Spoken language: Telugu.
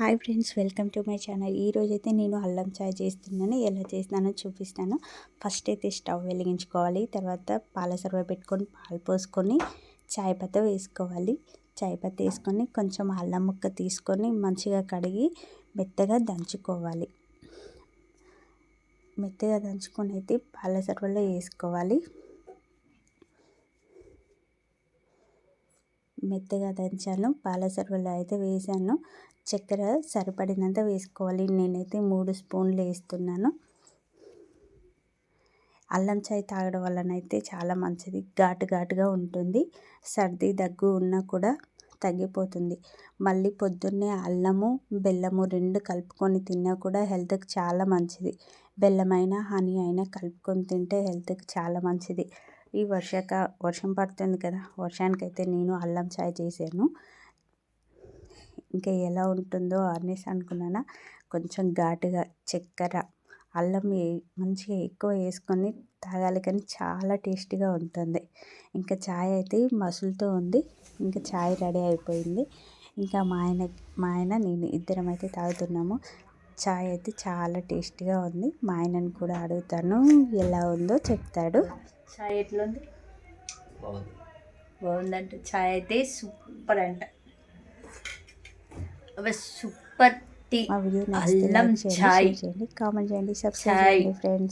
Hi friends welcome to my channel. ఈరోజు అయితే నేను అల్లం చాయ్ చేస్తున్నాను. ఎలా చేస్తానో చూపిస్తాను. ఫస్ట్ అయితే స్టవ్ వెలిగించుకోవాలి. తర్వాత పాల సర్వ పెట్టుకొని పాలు పోసుకొని చాయ్ పత్త వేసుకోవాలి. చాయ్ పత్త వేసుకొని కొంచెం అల్లం ముక్క తీసుకొని మంచిగా కడిగి మెత్తగా దంచుకోవాలి. మెత్తగా దంచుకొని అయితే పాల సర్వలో వేసుకోవాలి. మెత్తగా దంచాను. పాల సర్వలో అయితే వేసాను. చక్కెర సరిపడినంత వేసుకోవాలి. నేనైతే మూడు స్పూన్లు వేస్తున్నాను. అల్లం చాయ్ తాగడం వలనైతే చాలా మంచిది. ఘాటు ఘాటుగా ఉంటుంది. సర్ది దగ్గు ఉన్నా కూడా తగ్గిపోతుంది. మళ్ళీ పొద్దున్నే అల్లము బెల్లము రెండు కలుపుకొని తిన్నా కూడా హెల్త్కి చాలా మంచిది. బెల్లమైనా హనీ అయినా కలుపుకొని తింటే హెల్త్కి చాలా మంచిది. ఈ వర్షక వర్షం పడుతుంది కదా వర్షానికైతే నేను అల్లం చాయ్ చేశాను. ఇంకా ఎలా ఉంటుందో అనేసి అనుకున్నాను? కొంచెం ఘాటుగా చక్కెర అల్లం మంచిగా ఎక్కువ వేసుకొని తాగాలి కానీ చాలా టేస్టీగా ఉంటుంది. ఇంకా చాయ్ అయితే మసులుతో ఉంది. ఇంకా చాయ్ రెడీ అయిపోయింది. ఇంకా మా ఆయన మా ఆయన నేను ఇద్దరం అయితే తాగుతున్నాము. చాయ్ అయితే చాలా టేస్టీగా ఉంది. మా ఆయనను కూడా అడుగుతాను ఎలా ఉందో చెప్తాడు. చాయ్ ఎట్లుంది బాగుందంట. చాయ్ అయితే సూపర్ అంట. Super tea. అల్లం చాయ్. చేయండి కామెంట్ చేయండి చాయ్. సబ్స్క్రైబ్ చేయండి ఫ్రెండ్స్